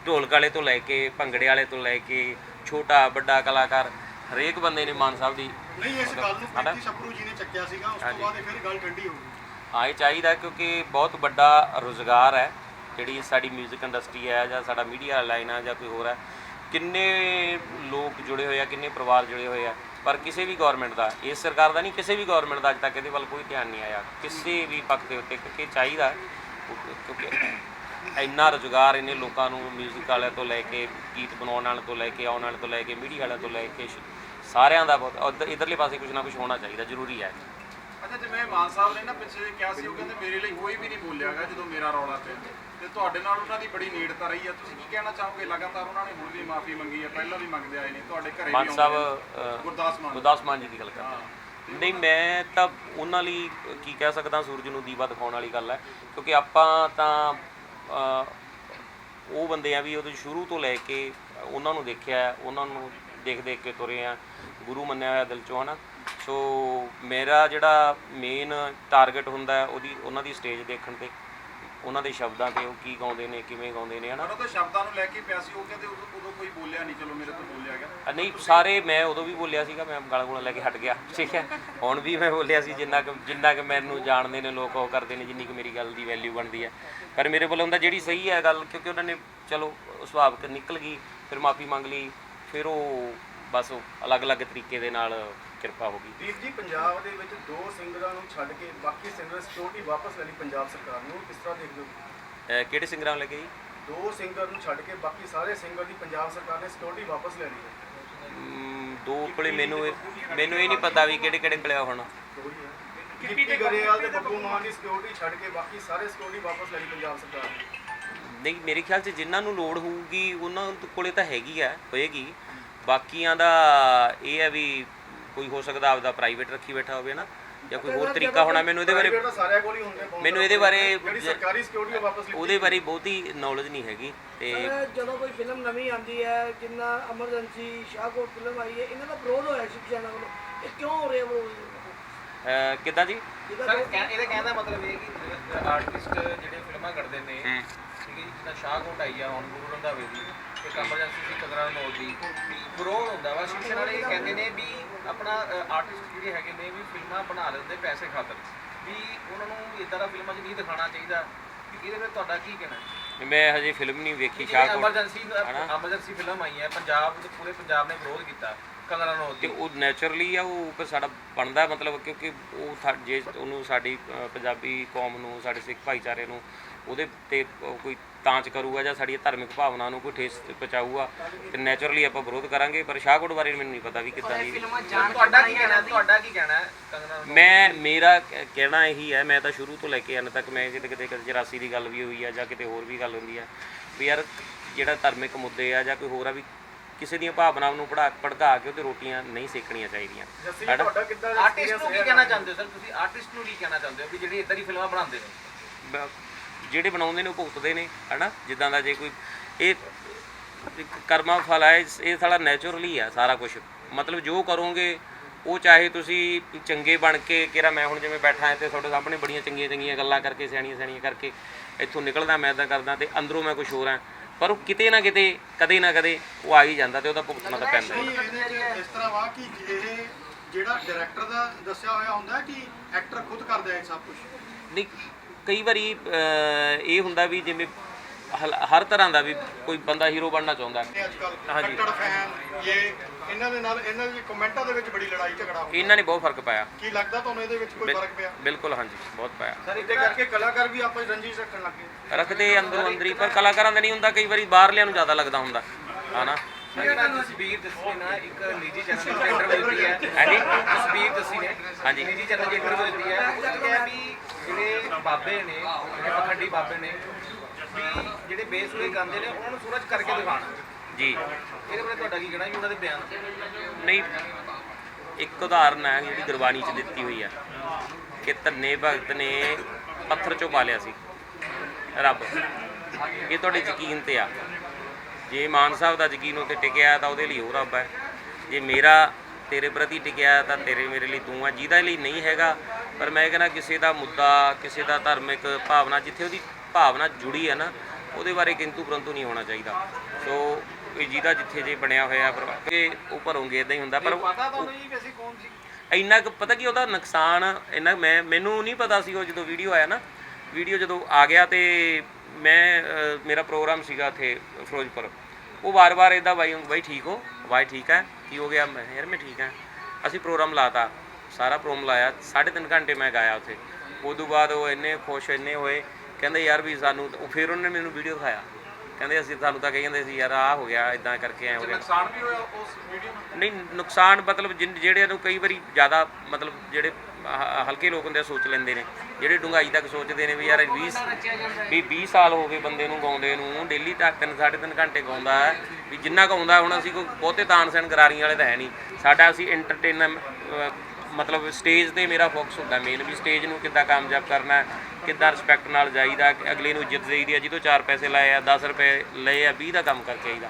ਢੋਲਕ ਵਾਲੇ ਤੋਂ ਲੈ ਕੇ ਭੰਗੜੇ ਵਾਲੇ ਤੋਂ ਲੈ ਕੇ ਛੋਟਾ ਵੱਡਾ ਕਲਾਕਾਰ ਹਰੇਕ ਬੰਦੇ ਨੇ ਮਾਨ ਸਾਹਿਬ ਦੀ ਨਹੀਂ ਇਸ ਗੱਲ ਨੂੰ ਪ੍ਰੀਤੀ ਛਪਰੂ ਜੀ ਨੇ ਚੱਕਿਆ ਸੀਗਾ ਉਸ ਤੋਂ। ਬਾਅਦ ਫਿਰ ਗੱਲ ਠੰਡੀ ਹੋ ਗਈ। ਹਾਂ ਇਹ ਚਾਹੀਦਾ ਕਿਉਂਕਿ ਬਹੁਤ ਵੱਡਾ ਰੋਜ਼ਗਾਰ ਹੈ ਜਿਹੜੀ ਸਾਡੀ 뮤직 ਇੰਡਸਟਰੀ ਹੈ ਜਾਂ ਸਾਡਾ ਮੀਡੀਆ ਲਾਈਨ ਹੈ ਜਾਂ ਕੋਈ ਹੋਰ ਹੈ। ਕਿੰਨੇ ਲੋਕ ਜੁੜੇ ਹੋਏ ਆ ਕਿੰਨੇ ਪਰਿਵਾਰ ਜੁੜੇ ਹੋਏ ਆ ਪਰ ਕਿਸੇ ਵੀ ਗਵਰਨਮੈਂਟ ਦਾ, ਇਸ ਸਰਕਾਰ ਦਾ ਨਹੀਂ, ਕਿਸੇ ਵੀ ਗਵਰਨਮੈਂਟ ਦਾ ਅੱਜ ਤੱਕ ਇਹਦੇ ਵੱਲ ਕੋਈ ਧਿਆਨ ਨਹੀਂ ਆਇਆ। ਕਿਸੇ ਵੀ ਪੱਖ ਦੇ ਉੱਤੇ ਕਿਉਂਕਿ ਚਾਹੀਦਾ ਕਿਉਂਕਿ ਇੰਨਾ ਰੁਜ਼ਗਾਰ ਇੰਨੇ ਲੋਕਾਂ ਨੂੰ 뮤직 ਵਾਲਿਆਂ ਤੋਂ ਲੈ ਕੇ, ਗੀਤ ਬਣਾਉਣ ਵਾਲਿਆਂ ਤੋਂ ਲੈ ਕੇ, ਆਉਣ ਵਾਲਿਆਂ ਤੋਂ ਲੈ ਕੇ ਮੀਡੀਆ ਵਾਲਿਆਂ ਤੋਂ ਲੈ ਕੇ ਸਾਰਿਆਂ ਦਾ ਬਹੁਤ, ਉੱਧਰ- ਇੱਧਰਲੇ ਪਾਸੇ ਕੁਝ ਨਾ ਕੁਝ ਹੋਣਾ ਚਾਹੀਦਾ, ਜ਼ਰੂਰੀ ਹੈ। ਅੱਛਾ, ਜਿਵੇਂ ਮਾਨ ਸਾਹਿਬ ਨੇ ਨਾ ਪਿੱਛੇ ਕਿਹਾ ਸੀ, ਉਹ ਕਹਿੰਦੇ ਮੇਰੇ ਲਈ ਕੋਈ ਵੀ ਨਹੀਂ ਬੋਲਿਆਗਾ ਜਦੋਂ ਮੇਰਾ ਰੌਲਾ ਪਿਆ। ਤੇ ਤੁਹਾਡੇ ਨਾਲ ਉਹਨਾਂ ਦੀ ਬੜੀ ਨੇੜਤਾ ਰਹੀ ਆ। ਤੁਸੀਂ ਕੀ ਕਹਿਣਾ ਚਾਹੋਗੇ? ਲਗਾਤਾਰ ਉਹਨਾਂ ਨੇ ਹੁਣ ਵੀ ਮਾਫੀ ਮੰਗੀ ਹੈ ਪਹਿਲਾਂ ਵੀ ਮੰਗਦੇ ਆਏ ਨੇ। ਤੁਹਾਡੇ ਘਰੇ ਵੀ ਮਾਨ ਆਉਂਦੇ ਸਾਹਿਬ ਗੁਰਦਾਸ ਮਾਨ। ਗੁਰਦਾਸ ਮਾਨ ਜੀ ਦੀ ਗੱਲ ਕਰਦੇ ਨਹੀਂ ਮੈਂ ਤਾਂ ਉਹਨਾਂ ਲਈ ਕੀ ਕਹਿ ਸਕਦਾ ਸੂਰਜ ਨੂੰ ਦੀਵਾ ਦਿਖਾਉਣ ਵਾਲੀ ਗੱਲ ਹੈ। ਕਿਉਂਕਿ ਆਪਾਂ ਤਾਂ ਉਹ ਬੰਦੇ ਆ ਵੀ ਉਹਦੇ ਸ਼ੁਰੂ ਤੋਂ ਲੈ ਕੇ ਉਹਨਾਂ ਨੂੰ ਦੇਖਿਆ ਹੈ, ਉਹਨਾਂ ਨੂੰ ਦੇਖ ਦੇਖ ਕੇ ਤੁਰੇ ਆ। ਗੁਰੂ ਮੰਨਿਆ ਹੋਇਆ ਦਿਲ ਚੋਂ ਹਨਾ? ਸੋ ਮੇਰਾ ਜਿਹੜਾ ਮੇਨ ਟਾਰਗੇਟ ਹੁੰਦਾ ਹੈ ਉਹਦੀ ਉਹਨਾਂ ਦੀ ਸਟੇਜ ਦੇਖਣ ਤੇ। ਉਹਨਾਂ ਦੇ ਸ਼ਬਦਾਂ ਤੇ ਉਹ ਕੀ ਗਾਉਂਦੇ ਨੇ ਕਿਵੇਂ ਗਾਉਂਦੇ ਨੇ ਹਨਾ? ਉਹਨਾਂ ਤੋਂ ਸ਼ਬਦਾਂ ਨੂੰ ਲੈ ਕੇ ਪਿਆ ਸੀ ਉਹ ਕਹਿੰਦੇ ਉਦੋਂ ਉਦੋਂ ਕੋਈ ਬੋਲਿਆ ਨਹੀਂ ਚਲੋ ਮੇਰੇ ਤੋਂ ਬੋਲਿਆ ਗਿਆ। ਅ, ਨਹੀਂ ਸਾਰੇ ਮੈਂ ਉਦੋਂ ਵੀ ਬੋਲਿਆ ਸੀਗਾ ਮੈਂ ਗਾਲਾਂ ਗੂਲਾਂ ਲੈ ਕੇ ਹਟ ਗਿਆ ਠੀਕ ਹੈ? ਹੁਣ ਵੀ ਮੈਂ ਬੋਲਿਆ ਸੀ ਜਿੰਨਾ ਕੁ ਜਿੰਨਾ ਕਿ ਮੈਨੂੰ ਜਾਣਦੇ ਨੇ ਲੋਕ ਉਹ ਕਰਦੇ ਨੇ ਜਿੰਨੀ ਕਿ ਮੇਰੀ ਗੱਲ ਦੀ ਵੈਲਿਊ ਬਣਦੀ ਹੈ। ਪਰ ਮੇਰੇ ਵੱਲੋਂ ਹੁੰਦਾ ਜਿਹੜੀ ਸਹੀ ਹੈ ਗੱਲ ਕਿਉਂਕਿ ਉਹਨਾਂ ਨੇ ਚਲੋ ਸੁਭਾਵਕ ਨਿਕਲ ਗਈ ਫਿਰ ਮਾਫੀ ਮੰਗ ਲਈ ਫਿਰ ਉਹ ਬਸ ਉਹ ਅਲੱਗ-ਅਲੱਗ ਤਰੀਕੇ ਦੇ ਨਾਲ ਕਿਰਪਾ ਹੋ ਗਈ। ਵੀਰ ਜੀ ਪੰਜਾਬ ਦੇ ਵਿੱਚ ਦੋ ਸਿੰਗਰਾਂ ਨੂੰ ਛੱਡ ਕੇ ਬਾਕੀ ਸਿੰਗਰ ਸਿਕਿਉਰਿਟੀ ਵਾਪਸ ਲੈ ਲਈ ਪੰਜਾਬ ਸਰਕਾਰ ਨੂੰ। ਕਿਸ ਤਰ੍ਹਾਂ ਦੇਖਦੇ ਹੋ? ਅ, ਕਿਹੜੇ ਸਿੰਗਰਾਂ ਨੂੰ ਲੈ ਕੇ ਜੀ? ਦੋ ਸਿੰਗਰ ਨੂੰ ਛੱਡ ਕੇ ਬਾਕੀ ਸਾਰੇ ਸਿੰਗਰ ਦੀ ਪੰਜਾਬ ਸਰਕਾਰ ਨੇ ਸਿਕਿਉਰਿਟੀ ਵਾਪਸ ਲੈ ਲਈ ਹੈ। ਦੋ ਕੋਲੇ ਮੈਨੂੰ ਇਹ- ਮੈਨੂੰ ਇਹ ਨਹੀਂ ਪਤਾ ਵੀ ਕਿਹੜੇ ਕਿਹੜੇ ਕੋਲੇ ਹੁਣ। ਉਹੀ ਹੈ। ਗਿੱਪੀ ਗਰੇਵਾਲ ਤੇ ਬੱਬੂ ਮਾਨ ਦੀ ਸਿਕਿਉਰਿਟੀ ਛੱਡ ਕੇ ਬਾਕੀ ਸਾਰੇ ਸਿਕਿਉਰਿਟੀ ਵਾਪਸ ਲੈ ਲਈ ਪੰਜਾਬ ਸਰਕਾਰ ਨੇ। ਨਹੀਂ ਮੇਰੇ ਖਿਆਲ 'ਚ ਜਿਨ੍ਹਾਂ ਨੂੰ ਲੋੜ ਹੋਊਗੀ ਉਹਨਾਂ ਕੋਲੇ ਤਾਂ ਹੈਗੀ ਆ ਹੋਏਗੀ। ਬਾਕੀਆਂ ਦਾ ਇਹ ਹੈ ਵੀ ਕੋਈ ਹੋ ਸਕਦਾ ਆਪਦਾ ਪ੍ਰਾਈਵੇਟ ਰੱਖੀ ਬੈਠਾ ਹੋਵੇ ਨਾ ਜਾਂ ਕੋਈ ਹੋਰ ਤਰੀਕਾ ਹੋਣਾ ਮੈਨੂੰ ਇਹਦੇ ਬਾਰੇ ਸਾਰਿਆਂ ਕੋਲ ਹੀ ਹੁੰਦੇ ਮੈਨੂੰ ਇਹਦੇ ਬਾਰੇ ਜਿਹੜੀ ਸਰਕਾਰੀ ਸਿਕਿਉਰਿਟੀ ਵਾਪਸ ਲਈ ਉਹਦੇ ਬਾਰੇ ਬਹੁਤੀ ਨੌਲੇਜ ਨਹੀਂ ਹੈਗੀ ਤੇ ਜਦੋਂ ਕੋਈ ਫਿਲਮ ਨਵੀਂ ਆਉਂਦੀ ਹੈ ਜਿੰਨਾ ਐਮਰਜੈਂਸੀ ਸ਼ਾਹਕੋਟ ਫਿਲਮ ਆਈ ਹੈ ਇਹਨਾਂ ਦਾ ਵਿਰੋਧ ਹੋਇਆ ਸ਼ਿਵ ਸੈਨਾ ਵੱਲੋਂ ਇਹ ਕਿਉਂ ਹੋ ਰਿਹਾ ਵਿਰੋਧ ਕਿੱਦਾਂ ਜੀ? ਸਰ ਇਹਦੇ ਕਹਿਣ ਦਾ ਮਤਲਬ ਇਹ ਕਿ ਆਰਟਿਸਟ ਜਿਹੜੇ ਫਿਲਮ ਕਰਦੇ ਨੇ ਠੀਕ ਹੈ ਜੀ ਜਿੱਦਾਂ ਸ਼ਾਹਕੋਟ ਆਈ ਆ ਹੁਣ ਗੁਰੂ ਰੰਧਾਵੇ ਦੀ ਇੱਕ ਐਮਰਜੈਂਸੀ ਸੀ ਕਦਰਾਂ ਨੌਜ ਦੀ। ਵਿਰੋਧ ਹੁੰਦਾ ਵਾ ਸ਼ਿਵ ਸੈਨਾ ਵਾਲੇ ਇਹ ਕਹਿੰਦੇ ਨੇ ਵੀ ਆਪਣਾ ਆਰਟਿਸਟ ਜਿਹੜੇ ਹੈਗੇ ਨੇ ਵੀ ਫਿਲਮਾਂ ਬਣਾ ਲੈਂਦੇ ਪੈਸੇ ਖਾਤਰ ਵੀ ਉਹਨਾਂ ਨੂੰ ਇਦਾਂ ਦਾ ਫਿਲਮਾਂ 'ਚ ਨਹੀਂ ਦਿਖਾਉਣਾ ਚਾਹੀਦਾ। ਵੀ ਇਹਦੇ ਵਿੱਚ ਤੁਹਾਡਾ ਕੀ ਕਹਿਣਾ ਹੈ? ਮੈਂ ਹਜੇ ਫਿਲਮ ਨਹੀਂ ਵੇਖੀ ਸ਼ਾਹਕੋਟ। ਐਮਰਜੈਂਸੀ ਹਨਾ? ਐਮਰਜੈਂਸੀ ਫਿਲਮ ਆਈ ਹੈ ਪੰਜਾਬ ਦੇ ਪੂਰੇ ਪੰਜਾਬ ਨੇ ਵਿਰੋਧ ਕੀਤਾ ਕੰਗਨਾ ਰਣੌਤ ਤੇ ਦੀ। ਉਹ ਨੇਚਰਲੀ ਆ ਉਹ ਕਿ ਸਾਡਾ ਬਣਦਾ ਮਤਲਬ ਕਿਉਂਕਿ ਉਹ ਜੇ ਉਹਨੂੰ ਸਾਡੀ ਅ, ਪੰਜਾਬੀ ਕੌਮ ਨੂੰ ਸਾਡੇ ਸਿੱਖ ਭਾਈਚਾਰੇ ਨੂੰ ਉਹਦੇ ਤੇ ਕੋਈ ਤਾਂਚ ਕਰੂਗਾ ਜਾਂ ਸਾਡੀ ਧਾਰਮਿਕ ਭਾਵਨਾ ਨੂੰ ਕੋਈ ਠੇਸ ਪਹੁੰਚਾਊਗਾ ਤੇ ਨੇਚਰਲੀ ਆਪਾਂ ਵਿਰੋਧ ਕਰਾਂਗੇ ਪਰ ਸ਼ਾਹਕੋਟ ਬਾਰੇ ਮੈਨੂੰ ਨਹੀਂ ਪਤਾ ਵੀ ਕਿੱਦਾਂ ਦੀ ਤੁਹਾਡਾ ਕੀ ਕਹਿਣਾ ਹੈ? ਤੁਹਾਡਾ ਕੀ ਕਹਿਣਾ ਮੈਂ ਮੇਰਾ ਕਹਿਣਾ ਇਹੀ ਹੈ ਮੈਂ ਤਾਂ ਸ਼ੁਰੂ ਤੋਂ ਲੈ ਕੇ ਅੰਤ ਤੱਕ ਮੈਂ ਕਿਤੇ ਕਿਤੇ ਕਦੇ 84 ਦੀ ਗੱਲ ਵੀ ਹੋਈ ਆ ਜਾਂ ਕਿਤੇ ਹੋਰ ਵੀ ਗੱਲ ਹੁੰਦੀ ਆ ਵੀ ਯਾਰ ਜਿਹੜਾ ਧਾਰਮਿਕ ਮੁੱਦੇ ਆ ਜਾਂ ਕੋਈ ਹੋਰ ਆ ਵੀ ਕਿਸੇ ਦੀਆਂ ਭਾਵਨਾਵਾਂ ਨੂੰ ਪੜਾ ਭੜਕਾ ਕੇ ਉਹਤੇ ਰੋਟੀਆਂ ਨਹੀਂ ਸੇਕਣੀਆਂ ਚਾਹੀਦੀਆਂ। ਤੁਹਾਡਾ ਕਿੱਦਾਂ ਆਰਟਿਸਟ ਨੂੰ ਕੀ ਕਹਿਣਾ ਚਾਹੁੰਦੇ ਹੋ ਸਰ? ਤੁਸੀਂ ਆਰਟਿਸਟ ਨੂੰ ਕੀ ਕਹਿਣਾ ਚਾਹੁੰਦੇ ਹੋ ਵੀ ਜਿਹੜੀ ਇਦਾਂ ਦੀ ਫਿਲਮਾਂ ਬਣਾਉਂਦੇ ਨੇ? ਜਿਹੜੇ ਬਣਾਉਂਦੇ ਨੇ ਉਹ ਭੁਗਤਦੇ ਨੇ ਹਨਾ? ਜਿੱਦਾਂ ਦਾ ਜੇ ਕੋਈ ਇਹ ਕਰਮਾ ਫਲ ਹੈ ਇਹ ਸਾਡਾ ਨੇਚਰਲੀ ਆ ਸਾਰਾ ਕੁਝ ਮਤਲਬ ਜੋ ਕਰੋਗੇ ਉਹ ਚਾਹੇ ਤੁਸੀਂ ਚੰਗੇ ਬਣ ਕੇ ਕਿਰਾ ਮੈਂ ਹੁਣ ਜਿਵੇਂ ਬੈਠਾ ਹਾਂ ਤੇ ਤੁਹਾਡੇ ਸਾਹਮਣੇ ਬੜੀਆਂ ਚੰਗੀਆਂ ਚੰਗੀਆਂ ਗੱਲਾਂ ਕਰਕੇ ਸਿਆਣੀਆਂ ਸਿਆਣੀਆਂ ਕਰਕੇ ਇੱਥੋਂ ਨਿਕਲਦਾ ਮੈਂ ਤਾਂ ਕਰਦਾ ਤੇ ਅੰਦਰੋਂ ਮੈਂ ਕੁਝ ਹੋਰ ਹਾਂ। ਪਰ ਉਹ ਕਿਤੇ ਨਾ ਕਿਤੇ ਕਦੇ ਨਾ ਕਦੇ ਉਹ ਆ ਹੀ ਜਾਂਦਾ ਤੇ ਉਹਦਾ ਭੁਗਤਣਾ ਤਾਂ ਪੈਂਦਾ ਹੀ। ਇਸ ਤਰ੍ਹਾਂ ਵਾ ਕਿ ਇਹ ਜਿਹੜਾ ਡਾਇਰੈਕਟਰ ਦਾ ਦੱਸਿਆ ਹੋਇਆ ਹੁੰਦਾ ਕਿ ਐਕਟਰ ਖੁਦ ਕਰਦਾ ਹੈ ਸਭ ਕੁਝ ਨਹੀਂ ਕਈ ਵਾਰੀ ਇਹ ਹੁੰਦਾ ਵੀ ਜਿਵੇਂ ਹਰ ਤਰ੍ਹਾਂ ਦਾ ਵੀ ਕੋਈ ਬੰਦਾ ਹੀਰੋ ਬਣਨਾ ਚਾਹੁੰਦਾ। ਕੱਲ ਹਾਂਜੀ। ਕੱਟੜ ਫੈਨ ਇਹ ਇਹਨਾਂ ਦੇ ਨਾਲ ਇਹਨਾਂ ਦੇ ਕਮੈਂਟਾਂ ਦੇ ਵਿੱਚ ਬੜੀ ਲੜਾਈ ਝਗੜਾ ਹੁੰਦਾ। ਇਹਨਾਂ ਨੇ ਬਹੁਤ ਫ਼ਰਕ ਪਾਇਆ। ਕੀ ਲੱਗਦਾ ਤੁਹਾਨੂੰ ਇਹਦੇ ਵਿੱਚ ਕੋਈ ਫ਼ਰਕ ਪਿਆ? ਬਿਲਕੁਲ ਹਾਂਜੀ ਬਹੁਤ ਪਾਇਆ। ਸਰ ਇਹਦੇ ਕਰਕੇ ਕਲਾਕਾਰ ਵੀ ਆਪਸ ਵਿੱਚ ਰੰਜਿਸ਼ ਰੱਖਣ ਲੱਗੇ ਰੱਖਦੇ ਅੰਦਰੋਂ ਅੰਦਰੀ ਪਰ ਕਲਾਕਾਰਾਂ ਦਾ ਨਹੀਂ ਹੁੰਦਾ ਕਈ ਵਾਰੀ ਬਾਹਰਲਿਆਂ ਨੂੰ ਜ਼ਿਆਦਾ ਲੱਗਦਾ ਹੁੰਦਾ। ਹਨਾ? ਜਿਹੜਾ ਜਸਬੀਰ ਦੱਸੀ ਨਾ ਇੱਕ ਨਿੱਜੀ ਚੈਨਲ ਤੇ ਇੰਟਰਵਿਊ ਦਿੱਤੀ ਹੈ। ਹਾਂਜੀ। ਜਸਬੀਰ ਦੱਸੀ ਨੇ। ਹਾਂਜੀ। ਨਿੱਜੀ ਚੈਨਲ ਤੇ ਇੰਟਰਵਿਊ ਦਿੱਤੀ ਹੈ। ਉਹ ਕਿਹਾ ਵੀ ਜਿਹੜੇ ਬਾਬੇ ਨੇ ਪਖੰਡੀ ਬਾਬੇ ਨੇ ਵੀ ਜਿਹੜੇ ਬੇਸੁਰੇ ਗਾਉਂਦੇ ਨੇ ਉਹਨਾਂ ਨੂੰ ਸੂਰਜ ਕਰਕੇ ਦਿਖਾਉਣਾ। ਜੀ। ਇਹਦੇ ਬਾਰੇ ਤੁਹਾਡਾ ਕੀ ਕਹਿਣਾ ਵੀ ਉਹਨਾਂ ਦੇ ਬਿਆਨ? ਨਹੀਂ ਇੱਕ ਉਦਾਹਰਨ ਹੈ ਜਿਹੜੀ ਗੁਰਬਾਣੀ 'ਚ ਦਿੱਤੀ ਹੋਈ ਹੈ ਕਿ ਧੰਨੇ ਭਗਤ ਨੇ ਪੱਥਰ 'ਚੋਂ ਪਾਲਿਆ ਸੀ। ਰੱਬ ਇਹ ਤੁਹਾਡੇ ਯਕੀਨ ਤੇ ਆ। ਜੇ ਮਾਨ ਸਾਹਿਬ ਦਾ ਯਕੀਨ ਉਤੇ ਟਿਕਿਆ ਤਾਂ ਉਹਦੇ ਲਈ ਉਹ ਰੱਬ ਹੈ। ਜੇ ਮੇਰਾ ਤੇਰੇ ਪ੍ਰਤੀ ਟਿਕਿਆ ਤਾਂ ਤੇਰੇ ਮੇਰੇ ਲਈ ਤੂੰ ਆ ਜਿਹਦਾ ਲਈ ਨਹੀਂ ਹੈਗਾ ਪਰ ਮੈਂ ਕਹਿੰਦਾ ਕਿਸੇ ਦਾ ਮੁੱਦਾ ਕਿਸੇ ਦਾ ਧਾਰਮਿਕ ਭਾਵਨਾ ਜਿੱਥੇ ਉਹਦੀ ਭਾਵਨਾ ਜੁੜੀ ਹੈ ਨਾ ਉਹਦੇ ਬਾਰੇ ਕਿੰਤੂ ਪਰੰਤੂ ਨਹੀਂ ਹੋਣਾ ਚਾਹੀਦਾ। ਸੋ ਇਹ ਜਿਹਦਾ ਜਿੱਥੇ ਜੇ ਬਣਿਆ ਹੋਇਆ ਪਰ ਕਿ ਉਹ ਭਰੋਂਗੇ ਇਦਾਂ ਹੀ ਹੁੰਦਾ ਪਰ ਉਹ- ਪਤਾ ਤੁਹਾਨੂੰ ਜੀ ਵੀ ਅਸੀਂ ਕੌਣ ਸੀ। ਇੰਨਾ ਕੁ ਪਤਾ ਕੀ ਉਹਦਾ ਨੁਕਸਾਨ ਇੰਨਾ ਮੈਂ ਮੈਨੂੰ ਨਹੀਂ ਪਤਾ ਸੀ ਉਹ ਜਦੋਂ ਵੀਡੀਓ ਆਇਆ ਨਾ ਵੀਡੀਓ ਜਦੋਂ ਆ ਗਿਆ ਤੇ ਮੈਂ ਮੇਰਾ ਪ੍ਰੋਗਰਾਮ ਸੀਗਾ ਇੱਥੇ ਫਿਰੋਜ਼ਪੁਰ। ਉਹ ਵਾਰ-ਵਾਰ ਇਦਾਂ ਬਾਈ ਬਾਈ ਠੀਕ ਹੋ ਬਾਈ ਠੀਕ ਹੈ ਕੀ ਹੋ ਗਿਆ? ਮੈਂ ਯਾਰ ਮੈਂ ਠੀਕ ਹਾਂ। ਅਸੀਂ ਪ੍ਰੋਗਰਾਮ ਲਾਤਾ। ਸਾਰਾ ਪ੍ਰੋਗਰਾਮ ਲਾਇਆ। 3.5 ਘੰਟੇ ਮੈਂ ਗਾਇਆ ਉੱਥੇ। ਉਦੋਂ ਬਾਅਦ ਉਹ ਇੰਨੇ ਖੁਸ਼ ਇੰਨੇ ਹੋਏ। ਕਹਿੰਦੇ ਯਾਰ ਵੀ ਸਾਨੂੰ ਉਹ ਫਿਰ ਉਹਨੇ ਮੈਨੂੰ ਵੀਡੀਓ ਦਿਖਾਇਆ। ਕਹਿੰਦੇ ਅਸੀਂ ਤੁਹਾਨੂੰ ਤਾਂ ਕਹੀ ਜਾਂਦੇ ਸੀ ਯਾਰ ਆਹ ਹੋ ਗਿਆ ਇਦਾਂ ਕਰਕੇ ਐ ਹੋ ਗਿਆ। ਨੁਕਸਾਨ ਵੀ ਹੋਇਆ ਉਸ ਵੀਡੀਓ ਨਹੀਂ ਨੁਕਸਾਨ ਮਤਲਬ ਜਿਹੜਿਆਂ ਨੂੰ ਕਈ ਵਾਰੀ ਜ਼ਿਆਦਾ ਮਤਲਬ ਜਿਹੜੇ ਹਲਕੇ ਲੋਕ ਹੁੰਦੇ ਆ ਸੋਚ ਲੈਂਦੇ ਨੇ। ਜਿਹੜੇ ਡੂੰਘਾਈ ਤੱਕ ਸੋਚਦੇ ਨੇ ਵੀ ਯਾਰ 20 ਵੀ 20 ਸਾਲ ਹੋ ਗਏ ਬੰਦੇ ਨੂੰ ਗਾਉਂਦੇ ਨੂੰ। ਡੇਲੀ ਤੱਕ ਤਿੰਨ ਸਾਢੇ ਤਿੰਨ ਘੰਟੇ ਗਾਉਂਦਾ ਹੈ। ਵੀ ਜਿੰਨਾ ਗਾਉਂਦਾ ਹੁਣ ਅਸੀਂ ਕੋਈ ਬਹੁਤੇ ਤਾਨ ਸੈਨ ਗਰਾਰੀਆਂ ਵਾਲੇ ਤਾਂ ਹੈ ਨਹੀਂ। ਸਾਡਾ ਅਸੀਂ ਐਂਟਰਟੇਨ ਮਤਲਬ ਸਟੇਜ ਤੇ ਮੇਰਾ ਫੋਕਸ ਹੁੰਦਾ ਮੇਨ ਵੀ ਸਟੇਜ ਨੂੰ ਕਿੱਦਾਂ ਕਾਮਯਾਬ ਕਰਨਾ ਹੈ ਕਿੱਦਾਂ ਰਿਸਪੈਕਟ ਨਾਲ ਜਾਈਦਾ ਕਿ ਅਗਲੇ ਨੂੰ ਇੱਜ਼ਤ ਦੇਈਦੀ ਆ ਜਿਹਦੋਂ 4 ਪੈਸੇ ਲਾਏ ਆ 10 ਰੁਪਏ ਲਏ ਆ 20 ਦਾ ਕੰਮ ਕਰਕੇ ਆਈਦਾ।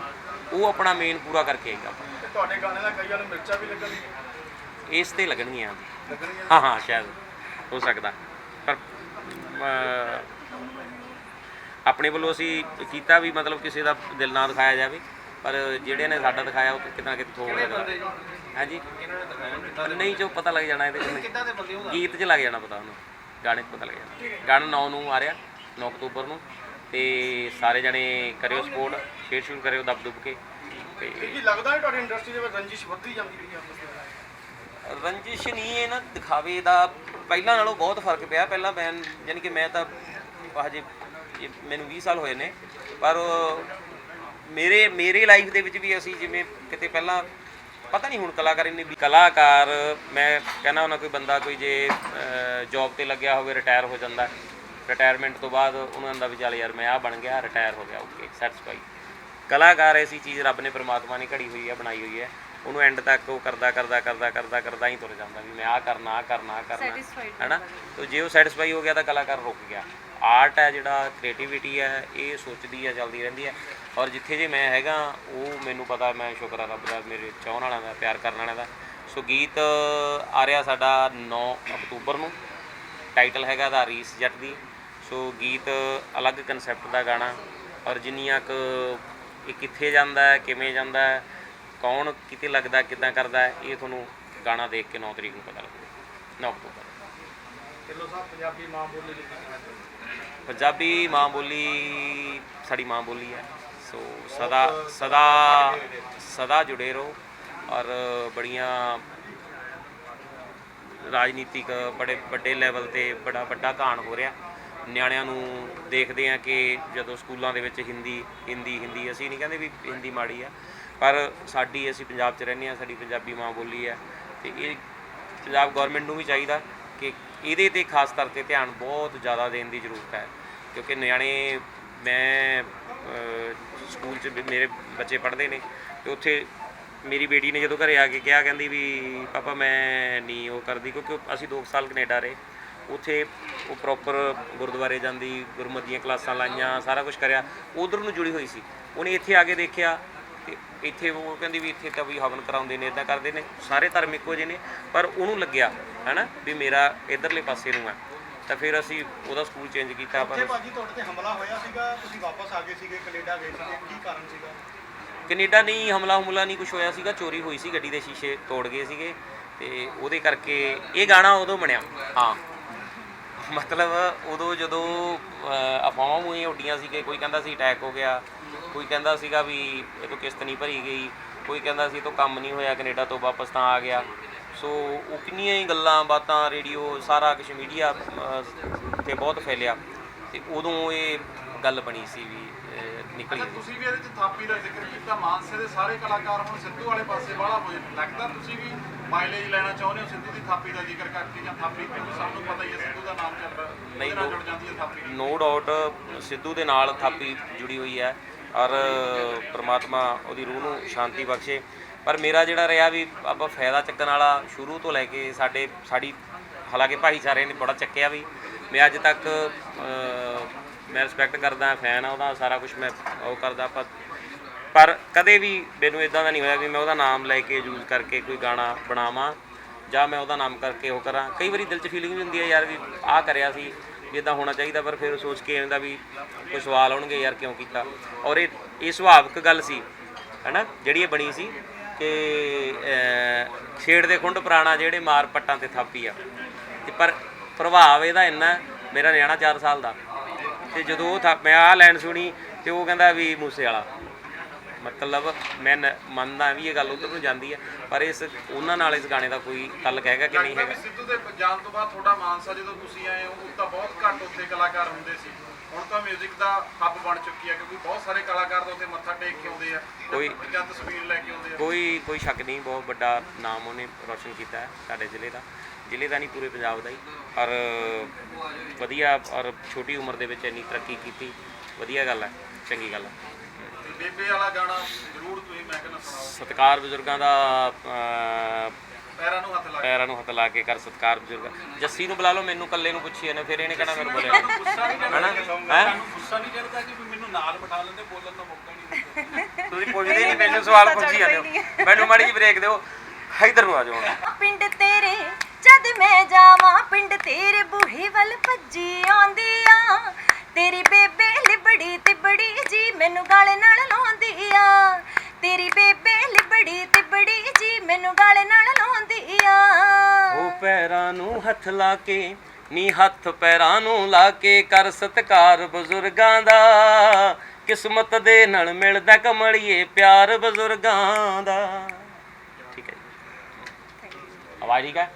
ਉਹ ਆਪਣਾ ਮੇਨ ਪੂਰਾ ਕਰਕੇ ਆਈਦਾ। ਤੁਹਾਡੇ ਗਾਣੇ ਦਾ ਕਈਆਂ ਨੂੰ ਮਿਰਚਾਂ ਵੀ ਲੱਗਣਗੀਆਂ। ਇਸ ਤੇ ਲੱਗਣਗੀਆਂ ਹਾਂ ਹਾਂ ਸ਼ਾਇਦ ਹੋ ਸਕਦਾ। ਪਰ ਆਪਣੇ ਵੱਲੋਂ ਅਸੀਂ ਕੀਤਾ ਵੀ ਮਤਲਬ ਕਿਸੇ ਦਾ ਦਿਲ ਨਾ ਦਿਖਾਇਆ ਜਾਵੇ ਪਰ ਜਿਹੜੇ ਨੇ ਸਾਡਾ ਦਿਖਾਇਆ ਉਹ ਕਿਤੇ ਕਿਤੇ ਥੋੜਾ ਹਾਂਜੀ। ਇਹਨਾਂ ਨੇ ਦਿਖਾਇਆ ਕਿੱਦਾਂ ਦੇ ਨਹੀਂ ਜੋ ਪਤਾ ਲੱਗ ਜਾਣਾ ਇਹਦੇ ਚ ਕਿੱਦਾਂ ਦੇ ਬੰਦੇ ਉਹ ਗੀਤ 'ਚ ਲੱਗ ਜਾਣਾ ਪਤਾ ਉਹਨੂੰ। ਗਾਣੇ 'ਚ ਪਤਾ ਲੱਗ ਜਾਣਾ। ਗਾਣਾ 9 ਨੂੰ ਆ ਰਿਹਾ 9 ਅਕਤੂਬਰ ਨੂੰ। ਤੇ ਸਾਰੇ ਜਣੇ ਕਰਿਓ ਸਪੋਰਟ ਸ਼ੇਅਰ ਸ਼ੁਰੂ ਕਰਿਓ ਦਬ ਦੁਬ ਕੇ। ਤੇ ਕੀ ਲੱਗਦਾ ਹੈ ਤੁਹਾਡੀ ਇੰਡਸਟਰੀ ਦੇ ਵਿੱਚ ਰੰਜਿਸ਼ ਵੱਧਦੀ ਜਾਂਦੀ ਰਹੀ ਆਪਸ ਵਿੱਚ? ਰੰਜਿਸ਼ ਨਹੀਂ ਇਹ ਨਾ ਦਿਖਾਵੇ ਦਾ ਪਹਿਲਾਂ ਨਾਲੋਂ ਬਹੁਤ ਫ਼ਰਕ ਪਿਆ। ਪਹਿਲਾਂ ਮੈਂ ਯਾਨੀ ਕਿ ਮੈਂ ਤਾਂ ਹਜੇ ਇਹ ਮੈਨੂੰ 20 ਸਾਲ ਹੋਏ ਨੇ। ਪਰ ਮੇਰੇ ਮੇਰੇ ਲਾਈਫ ਦੇ ਵਿੱਚ ਵੀ ਅਸੀਂ ਜਿਵੇਂ ਕਿਤੇ ਪਹਿਲਾਂ ਪਤਾ ਨਹੀਂ ਹੁਣ ਕਲਾਕਾਰ ਇੰਨੇ ਵੀ ਕਲਾਕਾਰ ਮੈਂ ਕਹਿੰਦਾ ਉਹਨਾਂ ਕੋਈ ਬੰਦਾ ਕੋਈ ਜੇ ਜੌਬ ਤੇ ਲੱਗਿਆ ਹੋਵੇ ਰਿਟਾਇਰ ਹੋ ਜਾਂਦਾ। ਰਿਟਾਇਰਮੈਂਟ ਤੋਂ ਬਾਅਦ ਉਹਨਾਂ ਆਂਦਾ ਵੀ ਚੱਲ ਯਾਰ ਮੈਂ ਆ ਬਣ ਗਿਆ ਰਿਟਾਇਰ ਹੋ ਗਿਆ ਓਕੇ ਸੈਟੀਸਫਾਈ ਕਲਾਕਾਰ ਐਸੀ ਚੀਜ਼ ਰੱਬ ਨੇ ਪ੍ਰਮਾਤਮਾ ਨੇ ਘੜੀ ਹੋਈ ਹੈ ਬਣਾਈ ਹੋਈ ਹੈ। ਉਹਨੂੰ ਐਂਡ ਤੱਕ ਉਹ ਕਰਦਾ ਕਰਦਾ ਕਰਦਾ ਕਰਦਾ ਕਰਦਾ ਹੀ ਤੁਰ ਜਾਂਦਾ ਵੀ ਮੈਂ ਆਹ ਕਰਨਾ ਆਹ ਕਰਨਾ ਆਹ ਕਰਨਾ। ਹੈਨਾ? ਤੇ ਜੇ ਉਹ ਸੈਟੀਸਫਾਈ ਹੋ ਗਿਆ ਤਾਂ ਕਲਾਕਾਰ ਰੁਕ ਗਿਆ। ਆਰਟ ਹੈ ਜਿਹੜਾ ਕ੍ਰੀਏਟੀਵਿਟੀ ਹੈ ਇਹ ਸੋਚਦੀ ਹੈ ਚੱਲਦੀ ਰਹਿੰਦੀ ਹੈ। ਔਰ ਜਿੱਥੇ ਜੇ ਮੈਂ ਹੈਗਾ ਉਹ ਮੈਨੂੰ ਪਤਾ ਮੈਂ ਸ਼ੁਕਰ ਆ ਰੱਬ ਦਾ ਮੇਰੇ ਚਾਹਣ ਵਾਲਿਆਂ ਦਾ ਪਿਆਰ ਕਰਨ ਵਾਲਿਆਂ ਦਾ। ਸੋ ਗੀਤ ਆ ਰਿਹਾ ਸਾਡਾ 9 ਅਕਤੂਬਰ ਨੂੰ। ਟਾਈਟਲ ਹੈਗਾ ਦਾ ਰੀਸ ਜੱਟ ਦੀ। ਸੋ ਗੀਤ ਅਲੱਗ ਕਨਸੈਪਟ ਦਾ ਗਾਣਾ। ਔਰ ਜਿੰਨੀਆਂ ਕੁ ਇਹ ਕਿੱਥੇ ਜਾਂਦਾ ਹੈ ਕਿਵੇਂ ਜਾਂਦਾ ਹੈ ਕੌਣ ਕਿਤੇ ਲੱਗਦਾ ਕਿੱਦਾਂ ਕਰਦਾ ਹੈ ਇਹ ਤੁਹਾਨੂੰ ਗਾਣਾ ਦੇਖ ਕੇ 9 ਤਰੀਕ ਨੂੰ ਪਤਾ ਲੱਗੂਗਾ 9 ਅਕਤੂਬਰ। ਢਿੱਲੋਂ ਸਾਹਿਬ ਪੰਜਾਬੀ ਮਾਂ ਬੋਲੀ ਪੰਜਾਬੀ ਮਾਂ ਬੋਲੀ ਸਾਡੀ ਮਾਂ ਬੋਲੀ ਹੈ। ਸੋ ਸਦਾ ਸਦਾ ਸਦਾ ਜੁੜੇ ਰਹੋ ਔਰ ਬੜੀਆਂ ਰਾਜਨੀਤਿਕ ਬੜੇ ਵੱਡੇ ਲੈਵਲ ਤੇ ਬੜਾ ਵੱਡਾ ਘਾਣ ਹੋ ਰਿਹਾ। ਨਿਆਣਿਆਂ ਨੂੰ ਦੇਖਦੇ ਆ ਕਿ ਜਦੋਂ ਸਕੂਲਾਂ ਦੇ ਵਿੱਚ ਹਿੰਦੀ ਹਿੰਦੀ ਹਿੰਦੀ, ਅਸੀਂ ਨਹੀਂ ਕਹਿੰਦੇ ਵੀ ਹਿੰਦੀ ਮਾੜੀ ਆ, ਪਰ ਸਾਡੀ ਅਸੀਂ ਪੰਜਾਬ 'ਚ ਰਹਿੰਦੇ ਆ ਸਾਡੀ ਪੰਜਾਬੀ ਮਾਂ ਬੋਲੀ ਹੈ ਤੇ ਇਹ ਪੰਜਾਬ ਗਵਰਨਮੈਂਟ ਨੂੰ ਵੀ ਚਾਹੀਦਾ ਕਿ ਇਹਦੇ ਤੇ ਖਾਸ ਕਰਕੇ ਧਿਆਨ ਬਹੁਤ ਜ਼ਿਆਦਾ ਦੇਣ ਦੀ ਜ਼ਰੂਰਤ ਹੈ। ਕਿਉਂਕਿ ਨਿਆਣੇ ਮੈਂ ਸਕੂਲ 'ਚ ਮੇਰੇ ਬੱਚੇ ਪੜ੍ਹਦੇ ਨੇ ਤੇ ਉੱਥੇ ਮੇਰੀ ਬੇਟੀ ਨੇ ਜਦੋਂ ਘਰੇ ਆ ਕੇ ਕਿਹਾ, ਕਹਿੰਦੀ ਵੀ ਪਾਪਾ ਮੈਂ ਨਹੀਂ ਉਹ ਕਰਦੀ ਕਿਉਂਕਿ ਅਸੀਂ 2 ਸਾਲ ਕੈਨੇਡਾ ਰਹੇ। ਉੱਥੇ ਉਹ ਪ੍ਰੋਪਰ ਗੁਰਦੁਆਰੇ ਜਾਂਦੀ, ਗੁਰਮਤਿ ਦੀਆਂ ਕਲਾਸਾਂ ਲਾਈਆਂ, ਸਾਰਾ ਕੁਝ ਕਰਿਆ। ਉਧਰ ਨੂੰ ਜੁੜੀ ਹੋਈ ਸੀ। ਉਹਨੇ ਇੱਥੇ ਆ ਕੇ ਦੇਖਿਆ ਤੇ ਇੱਥੇ ਉਹ ਕਹਿੰਦੀ ਵੀ ਇੱਥੇ ਤਾਂ ਵੀ ਹਵਨ ਕਰਾਉਂਦੇ ਨੇ ਇਦਾਂ ਕਰਦੇ ਨੇ। ਸਾਰੇ ਧਰਮ ਇੱਕੋ ਜਿਹੇ ਨੇ, ਪਰ ਉਹਨੂੰ ਲੱਗਿਆ, ਹੈਨਾ, ਵੀ ਮੇਰਾ ਇਧਰਲੇ ਪਾਸੇ ਨੂੰ ਹੈ ਤਾਂ ਫਿਰ ਅਸੀਂ ਉਹਦਾ ਸਕੂਲ ਚੇਂਜ ਕੀਤਾ ਉੱਥੇ ਪਰ ਭਾਜੀ ਤੁਹਾਡੇ ਤੇ ਹਮਲਾ ਹੋਇਆ ਸੀਗਾ ਤੁਸੀਂ ਵਾਪਸ ਆ ਗਏ ਸੀਗੇ ਕੈਨੇਡਾ ਗਏ ਸੀਗੇ ਕੀ ਕਾਰਨ ਸੀਗਾ? ਕੈਨੇਡਾ ਨਹੀਂ ਹਮਲਾ ਹਮਲਾ ਨਹੀਂ ਕੁਝ ਹੋਇਆ ਸੀਗਾ ਚੋਰੀ ਹੋਈ ਸੀ ਗੱਡੀ ਦੇ ਸ਼ੀਸ਼ੇ ਤੋੜ ਗਏ ਸੀਗੇ ਤੇ ਉਹਦੇ ਕਰਕੇ ਇਹ ਗਾਣਾ ਉਦੋਂ ਬਣਿਆ। ਹਾਂ। ਮਤਲਬ ਉਦੋਂ ਜਦੋਂ ਅਫਵਾਹਾਂ ਮੂਹੇ ਉੱਡੀਆਂ ਸੀ ਕਿ ਕੋਈ ਕਹਿੰਦਾ ਸੀ ਅਟੈਕ ਹੋ ਗਿਆ ਕੋਈ ਕਹਿੰਦਾ ਸੀਗਾ ਵੀ ਇਹ ਤੋਂ ਕਿਸ਼ਤ ਨਹੀਂ ਭਰੀ ਗਈ ਕੋਈ ਕਹਿੰਦਾ ਸੀ ਇਹ ਤੋਂ ਕੰਮ ਨਹੀਂ ਹੋਇਆ ਕੈਨੇਡਾ ਤੋਂ ਵਾਪਸ ਤਾਂ ਆ ਗਿਆ। ਸੋ ਉਹ ਕਿੰਨੀਆਂ ਹੀ ਗੱਲਾਂ ਬਾਤਾਂ ਰੇਡੀਓ ਸਾਰਾ ਕੁਝ ਮੀਡੀਆ ਤੇ ਬਹੁਤ ਫੈਲਿਆ। ਤੇ ਉਦੋਂ ਇਹ ਗੱਲ ਬਣੀ ਸੀ ਵੀ ਨਿਕਲੀ ਤੁਸੀਂ ਵੀ ਇਹਦੇ ਚ ਥਾਪੀ ਦਾ ਜ਼ਿਕਰ ਕੀਤਾ। ਮਾਨਸੇ ਦੇ ਸਾਰੇ ਕਲਾਕਾਰ ਹੁਣ ਸਿੱਧੂ ਵਾਲੇ ਪਾਸੇ ਵਾਲਾ ਹੋਏ। ਲੱਗਦਾ ਤੁਸੀਂ ਵੀ ਮਾਈਲੇਜ ਲੈਣਾ ਚਾਹੁੰਦੇ ਹੋ ਸਿੱਧੂ ਦੀ ਥਾਪੀ ਦਾ ਜ਼ਿਕਰ ਕਰਕੇ ਜਾਂ ਥਾਪੀ ਕਿਉਂਕਿ ਸਭ ਨੂੰ ਪਤਾ ਹੀ ਹੈ ਸਿੱਧੂ ਦਾ ਨਾਮ ਚੱਲ ਰਿਹਾ ਨਹੀਂ, ਨਾਲ ਜੁੜ ਜਾਂਦੀ ਹੈ ਥਾਪੀ। ਨੋ ਡਾਊਟ ਸਿੱਧੂ ਦੇ ਨਾਲ ਥਾਪੀ ਜੁੜੀ ਹੋਈ ਹੈ। ਔਰ ਪ੍ਰਮਾਤਮਾ ਉਹਦੀ ਰੂਹ ਨੂੰ ਸ਼ਾਂਤੀ ਬਖਸ਼ੇ। ਪਰ ਮੇਰਾ ਜਿਹੜਾ ਰਿਹਾ ਵੀ ਆਪਾਂ ਫਾਇਦਾ ਚੱਕਣ ਵਾਲਾ ਸ਼ੁਰੂ ਤੋਂ ਲੈ ਕੇ ਸਾਡੇ, ਸਾਡੀ, ਹਾਲਾਂਕਿ ਭਾਈਚਾਰੇ ਨੇ ਬੜਾ ਚੱਕਿਆ ਵੀ। ਮੈਂ ਅੱਜ ਤੱਕ ਮੈਂ ਰਿਸਪੈਕਟ ਕਰਦਾ ਫੈਨ ਆ ਉਹਦਾ, ਸਾਰਾ ਕੁਝ ਮੈਂ ਉਹ ਕਰਦਾ, ਪਰ ਪਰ ਕਦੇ ਵੀ ਮੈਨੂੰ ਇਦਾਂ ਦਾ ਨਹੀਂ ਹੋਇਆ ਵੀ ਮੈਂ ਉਹਦਾ ਨਾਮ ਲੈ ਕੇ ਯੂਜ਼ ਕਰਕੇ ਕੋਈ ਗਾਣਾ ਬਣਾਵਾਂ, ਜਾਂ ਮੈਂ ਉਹਦਾ ਨਾਮ ਕਰਕੇ ਉਹ ਕਰਾਂ। ਕਈ ਵਾਰੀ ਦਿਲ 'ਚ ਫੀਲਿੰਗ ਵੀ ਹੁੰਦੀ ਹੈ ਯਾਰ ਵੀ ਆਹ ਕਰਿਆ ਸੀ, ਵੀ ਇਦਾਂ ਹੋਣਾ ਚਾਹੀਦਾ, ਪਰ ਫਿਰ ਸੋਚ ਕੇ ਆਉਂਦਾ ਵੀ ਕੋਈ ਸਵਾਲ ਆਉਣਗੇ ਯਾਰ ਕਿਉਂ ਕੀਤਾ। ਔਰ ਇਹ ਇਹ ਸੁਭਾਵਿਕ ਗੱਲ ਸੀ, ਹੈਨਾ? ਜਿਹੜੀ ਇਹ ਬਣੀ ਸੀ ਕਿ ਛੇੜ ਦੇ ਖੁੰਡ ਪੁਰਾਣਾ ਜਿਹੜੇ ਮਾਰ ਪੱਟਾਂ ਤੇ ਥਾਪੀ ਆ। ਤੇ ਪਰ ਪ੍ਰਭਾਵ ਇਹਦਾ ਇੰਨਾ ਮੇਰਾ ਨਿਆਣਾ 4 ਸਾਲ ਦਾ। ਤੇ ਜਦੋਂ ਉਹ ਥਾ, ਮੈਂ ਆਹ ਲਾਈਨ ਸੁਣੀ ਤੇ ਉਹ ਕਹਿੰਦਾ ਵੀ ਮੂਸੇ ਵਾਲਾ ਮਤਲਬ ਮੈਂ ਨ- ਮੰਨਦਾ ਵੀ ਇਹ ਗੱਲ ਉਧਰ ਨੂੰ ਜਾਂਦੀ ਹੈ ਪਰ ਇਸ ਉਹਨਾਂ ਨਾਲ ਇਸ ਗਾਣੇ ਦਾ ਕੋਈ ਤਾਲੁਕ ਹੈਗਾ ਕਿ ਨਹੀਂ ਲੱਗਦਾ ਹੈਗਾ? ਵੀ ਸਿੱਧੂ ਦੇ ਜਾਣ ਤੋਂ ਬਾਅਦ ਤੁਹਾਡਾ ਮਾਨਸਾ ਜਦੋਂ ਤੁਸੀਂ ਆਏ ਹੋ ਉਹ ਤਾਂ ਬਹੁਤ ਘੱਟ ਉੱਥੇ ਕਲਾਕਾਰ ਹੁੰਦੇ ਸੀ। ਹੁਣ ਤਾਂ 뮤직 ਦਾ ਹੱਬ ਬਣ ਚੁੱਕੀ ਹੈ ਕਿਉਂਕਿ ਬਹੁਤ ਸਾਰੇ ਕਲਾਕਾਰ ਤਾਂ ਉੱਥੇ ਮੱਥਾ ਟੇਕ ਕੇ ਆਉਂਦੇ ਆ ਕੋਈ- ਜਾਂ ਤਸਵੀਰ ਲੈ ਕੇ ਆਉਂਦੇ ਆ। ਕੋਈ ਕੋਈ ਸ਼ੱਕ ਨਹੀਂ ਬਹੁਤ ਵੱਡਾ ਨਾਮ ਉਹਨੇ ਰੋਸ਼ਨ ਕੀਤਾ ਹੈ ਸਾਡੇ ਜ਼ਿਲ੍ਹੇ ਦਾ। ਜ਼ਿਲ੍ਹੇ ਦਾ ਨਹੀਂ ਪੂਰੇ ਪੰਜਾਬ ਦਾ ਹੀ। ਔਰ ਵਧੀਆ ਔਰ ਛੋਟੀ ਉਮਰ ਦੇ ਵਿੱਚ ਇੰਨੀ ਤਰੱਕੀ ਕੀਤੀ। ਵਧੀਆ ਗੱਲ ਹੈ ਚੰਗੀ ਗੱਲ ਹੈ। ਬੇਬੇ ਵਾਲਾ ਗਾਣਾ ਜ਼ਰੂਰ ਤੁਸੀਂ ਮੈਂ ਕਹਿੰਦਾ ਸੁਣਾਓ। ਸਤਿਕਾਰ ਬਜ਼ੁਰਗਾਂ ਦਾ ਪੈਰਾਂ ਨੂੰ ਹੱਥ ਲਾ ਕੇ। ਪੈਰਾਂ ਨੂੰ ਹੱਥ ਲਾ ਕੇ ਕਰ ਸਤਿਕਾਰ ਬਜ਼ੁਰਗਾਂ। ਜੱਸੀ ਨੂੰ ਬੁਲਾ ਲਓ ਮੈਨੂੰ ਇਕੱਲੇ ਨੂੰ ਪੁੱਛੀ ਇਹਨੇ ਫਿਰ ਇਹਨੇ ਕਹਿਣਾ ਮੈਨੂੰ ਬੋਲਿਆ ਹੈਨਾ? ਹੈ? ਗੁੱਸਾ ਨਹੀਂ ਚੜਦਾ ਕਿ ਮੈਨੂੰ ਨਾਲ ਬਿਠਾ ਲੈਂਦੇ ਬੋਲਣ ਦਾ ਮੌਕਾ ਨਹੀਂ ਦਿੰਦੇ। ਤੁਸੀਂ ਪੁੱਛਦੇ ਨਹੀਂ ਮੈਨੂੰ ਸਵਾਲ ਪੁੱਛੀ ਜਾਂਦੇ ਹੋ। ਮੈਨੂੰ ਮਾੜੀ ਜਿਹੀ ਬ੍ਰੇਕ ਦਿਓ। ਇੱਧਰ ਨੂੰ ਆ ਜਾਓ ਪਿੰਡ ਤੇਰੇ ਜਦ ਮੈਂ ਜਾਵਾਂ ਪਿੰਡ ਤੇਰੇ ਬੂਹੇ ਵੱਲ ਭੱਜੀ ਆਉਂਦੀ ਆ ਤੇਰੀ ਬੇਬੇ ਲਿਬੜੀ ਤਿਬੜੀ ਜੀ ਮੈਨੂੰ ਗਾਲੇ ਨਾਲ ਲਾਉਂਦੀ ਆ। ਤੇਰੀ ਬੇਬੇ ਲਿਬੜੀ ਤਿਬੜੀ ਜੀ ਮੈਨੂੰ ਗਾਲੇ ਨਾਲ ਲਾਉਂਦੀ ਆ। ਉਹ ਪੈਰਾਂ ਨੂੰ ਹੱਥ ਲਾ ਕੇ, ਨੀ ਹੱਥ ਪੈਰਾਂ ਨੂੰ ਲਾ ਕੇ ਕਰ ਸਤਕਾਰ ਬਜ਼ੁਰਗਾਂ ਦਾ। ਕਿਸਮਤ ਦੇ ਨਾਲ ਮਿਲਦਾ ਕਮਲੀਏ ਪਿਆਰ ਬਜ਼ੁਰਗਾਂ ਦਾ। ਠੀਕ ਹੈ ਆਵਾਜ਼ ਠੀਕ ਹੈ?